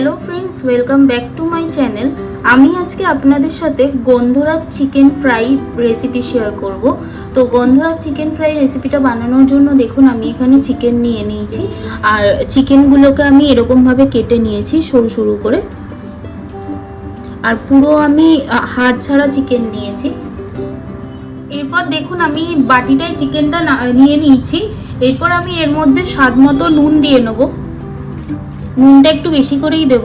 Hello friends welcome back to my channel আমি আজকে আপনাদের সাথে গন্ধরাজ চিকেন ফ্রাই রেসিপি শেয়ার করব। তো গন্ধরাজ চিকেন ফ্রাই রেসিপিটা বানানোর জন্য দেখুন, আমি এখানে চিকেন নিয়ে নিয়েছি। আর চিকেনগুলোকে আমি এরকমভাবে কেটে নিয়েছি সরু সরু করে। আর পুরো আমি হাড় ছাড়া চিকেন নিয়েছি। এরপর দেখুন, আমি বাটিটায় চিকেনটা নিয়ে নিয়েছি। এরপর আমি এর মধ্যে স্বাদ মতো নুন দিয়ে নেব। নুনটা একটু বেশি করেই দেব।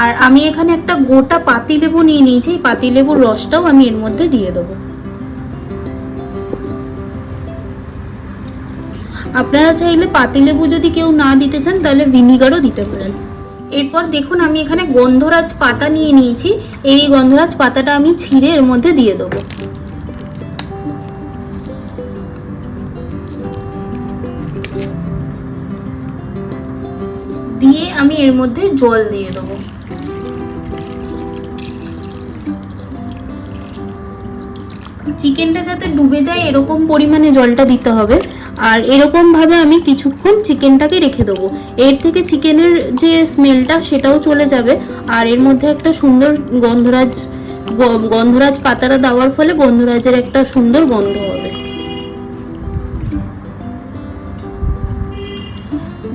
আর আমি এখানে একটা গোটা পাতিলেবু নিয়ে নিয়েছি, এই পাতিলেবুর রসটাও আমি এর মধ্যে দিয়ে দেবো। আপনারা চাইলে পাতিলেবু যদি কেউ না দিতে চান, তাহলে ভিনিগারও দিতে পারেন। এরপর দেখুন, আমি এখানে গন্ধরাজ পাতা নিয়ে নিয়েছি, এই গন্ধরাজ পাতাটা আমি ছিঁড়ে এর মধ্যে দিয়ে দেবো। আমি এর মধ্যে জল দিয়ে দেবো। চিকেনটা যাতে ডুবে যায়, এরকম পরিমাণে জলটা দিতে হবে। আর এরকম ভাবে আমি কিছুক্ষণ চিকেনটাকে রেখে দেবো। এর থেকে চিকেনের যে স্মেলটা, সেটাও চলে যাবে। আর এর মধ্যে একটা সুন্দর গন্ধরাজ গন্ধরাজ পাতাটা দেওয়ার ফলে গন্ধরাজের একটা সুন্দর গন্ধ হবে।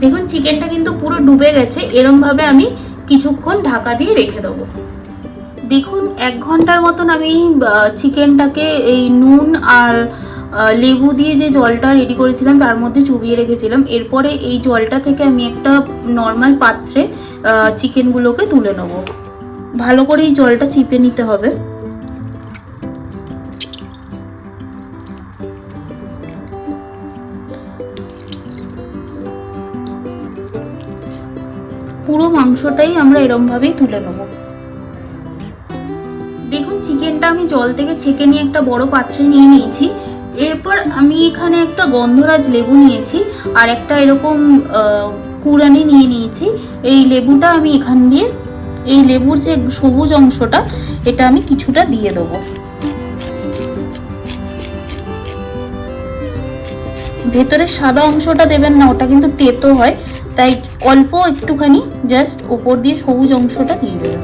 দেখুন, চিকেনটা কিন্তু পুরো ডুবে গেছে। এরম ভাবে আমি কিছুক্ষণ ঢাকা দিয়ে রেখে দেবো। দেখুন, এক ঘণ্টার মতন আমি চিকেনটাকে এই নুন আর লেবু দিয়ে যে জলটা রেডি করেছিলাম, তার মধ্যে চুবিয়ে রেখেছিলাম। এরপরে এই জলটা থেকে আমি একটা নর্মাল পাত্রে চিকেনগুলোকে তুলে নেব। ভালো করে এই জলটা চিপে নিতে হবে। পুরো মাংসটাই আমরা এরমভাবেই তুলে নেব। দেখুন, চিকেনটা আমি জল থেকে ছেঁকে নিয়ে একটা বড় পাত্রে নিয়ে নিয়েছি। এরপর আমি এখানে একটা গন্ধরাজ লেবু নিয়েছি আর একটা এরকম কুড়ানি নিয়ে নিয়েছি। এই লেবুটা আমি এখান দিয়ে, এই লেবুর যে সবুজ অংশটা, এটা আমি কিছুটা দিয়ে দেবো। ভেতরে সাদা অংশটা দেবেন না, ওটা কিন্তু তেতো হয়। তাই অল্প একটুখানি জাস্ট ওপর দিয়ে সবুজ অংশটা দিয়ে দেবেন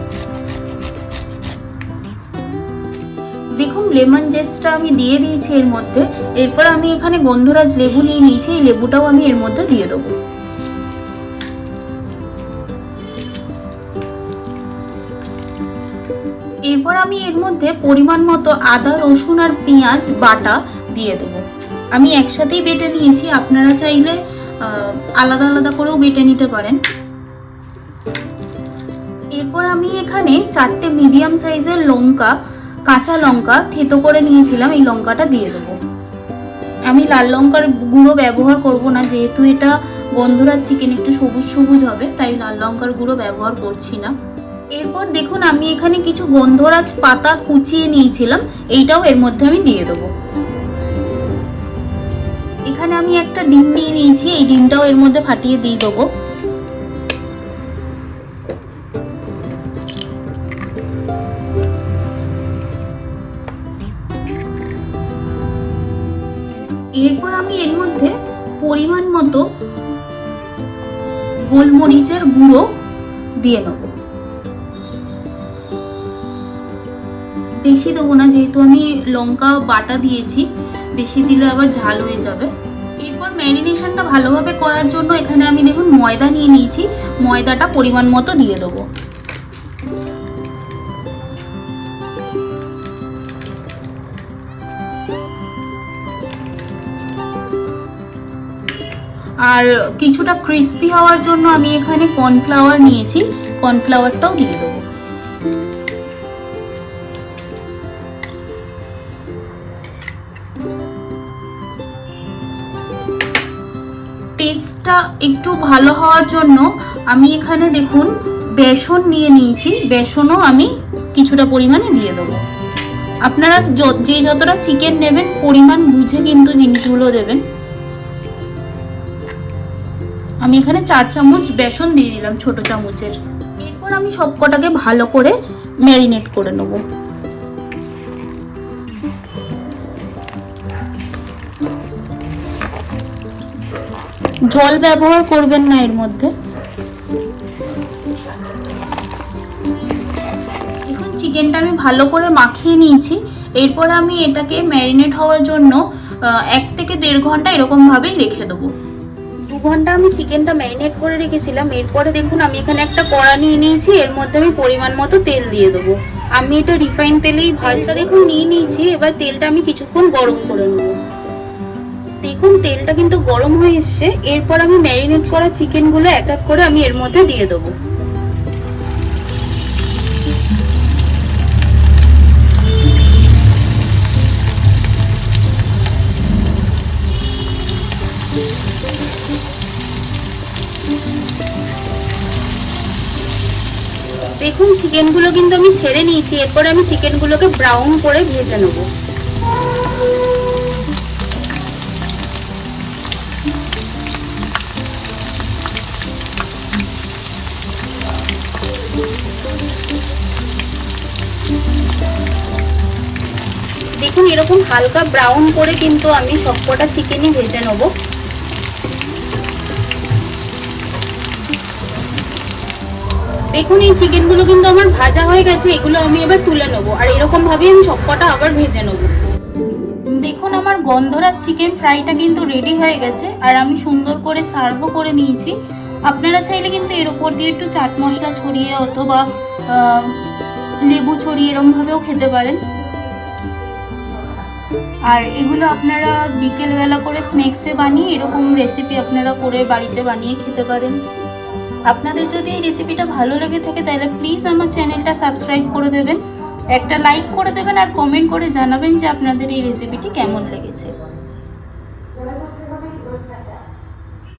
দেখুন লেমন জেসটা আমি দিয়ে দিয়েছি এর মধ্যে। এরপর আমি এখানে গন্ধরাজ লেবু নিয়ে নিয়েছি, এই লেবুটাও আমি এর মধ্যে দিয়ে দেবো। এরপর আমি এর মধ্যে পরিমাণ মতো আদা, রসুন আর পেঁয়াজ বাটা দিয়ে দেবো। আমি একসাথেই বেটে নিয়েছি, আপনারা চাইলে আলাদা আলাদা করেও বেটে নিতে পারেন। এরপর আমি এখানে চারটে মিডিয়াম সাইজের লঙ্কা, কাঁচা লঙ্কা থেতো করে নিয়েছিলাম, এই লঙ্কাটা দিয়ে দেবো। আমি লাল লঙ্কার গুঁড়ো ব্যবহার করব না, যেহেতু এটা গন্ধরাজ চিকেন একটু সবুজ সবুজ হবে, তাই লাল লঙ্কার গুঁড়ো ব্যবহার করছি না। এরপর দেখুন, আমি এখানে কিছু গন্ধরাজ পাতা কুচিয়ে নিয়েছিলাম, এইটাও এর মধ্যে আমি দিয়ে দেবো। এখানে আমি একটা ডিম নিয়ে নিয়েছি, এই ডিমটাও এর মধ্যে ফাটিয়ে দিয়ে দেবো। এরপর আমি এর মধ্যে পরিমাণ মতো গোলমরিচের গুঁড়ো দিয়ে নেব বেশি দেবো না, যেহেতু আমি লঙ্কা বাটা দিয়েছি, বেশি দিলে আবার ঝাল হয়ে যাবে। ম্যারিনেশনটা ভালোভাবে করার জন্য এখানে আমি দেখুন ময়দা নিয়ে নিয়েছি। ময়দাটা পরিমাণ মতো দিয়ে দেবো। আর কিছুটা ক্রিস্পি হওয়ার জন্য আমি এখানে কর্নফ্লাওয়ার নিয়েছি। কর্নফ্লাওয়ারটাও দিয়ে দেবো। টেস্টটা একটু ভালো হওয়ার জন্য আমি এখানে দেখুন, বেসন নিয়ে নিয়েছি। বেসনও আমি কিছুটা পরিমাণে দিয়ে দেবো। আপনারা য- যে যতটা চিকেন নেবেন, পরিমাণ বুঝে কিন্তু জিনিসগুলো দেবেন। আমি এখানে চার চামচ বেসন দিয়ে দিলাম ছোট চামচের। এরপর আমি সব কটাকে ভালো করে ম্যারিনেট করে নেব। জল ব্যবহার করবেন না এর মধ্যে। এখন চিকেনটা আমি ভালো করে মাখিয়ে নিয়েছি। এরপর আমি এটাকে ম্যারিনেট হওয়ার জন্য এক থেকে দেড় ঘণ্টা এরকমভাবেই রেখে দেবো। দু ঘণ্টা আমি চিকেনটা ম্যারিনেট করে রেখেছিলাম। এরপরে দেখুন আমি এখানে একটা কড়া নিয়ে নিয়েছি। এর মধ্যে আমি পরিমাণ মতো তেল দিয়ে দেবো। আমি এটা রিফাইন তেলেই ভাজটা দেখুন নিয়ে নিয়েছি। এবার তেলটা আমি কিছুক্ষণ গরম করে নেব। দেখুন, তেলটা কিন্তু গরম হয়ে এসছে। এরপর আমি ম্যারিনেট করা চিকেনগুলো এক এক করে আমি এর মধ্যে দিয়ে দেবো। দেখুন, চিকেনগুলো কিন্তু আমি ছেড়ে নিয়েছি। এরপর আমি চিকেনগুলোকে ব্রাউন করে ভেজে নেব। দেখুন, এরকম হালকা ব্রাউন করে কিন্তু আমি সবকটা চিকেনই ভেজে নেব। দেখুন, এই চিকেনগুলো কিন্তু আমার ভাজা হয়ে গেছে, এগুলো আমি এবার তুলে নেব। আর এরকম ভাবেই আমি সবকটা আবার ভেজে নেব। দেখুন, আমার গন্ধরাজ চিকেন ফ্রাইটা কিন্তু রেডি হয়ে গেছে, আর আমি সুন্দর করে সার্ভও করে নিয়েছি। আপনারা চাইলে কিন্তু এর উপর দিয়ে একটু চাট মশলা ছড়িয়ে অথবা লেবু ছড়িয়ে এরমভাবেও খেতে পারেন। আর এগুলো আপনারা বিকেলবেলা করে স্ন্যাক্সে বানিয়ে এরকম রেসিপি আপনারা করে বাড়িতে বানিয়ে খেতে পারেন। আপনাদের যদি এই রেসিপিটা ভালো লেগে থাকে, তাহলে প্লিজ আমার চ্যানেলটা সাবস্ক্রাইব করে দেবেন। একটা লাইক করে দেবেন আর কমেন্ট করে জানাবেন যে আপনাদের এই রেসিপিটি কেমন লেগেছে।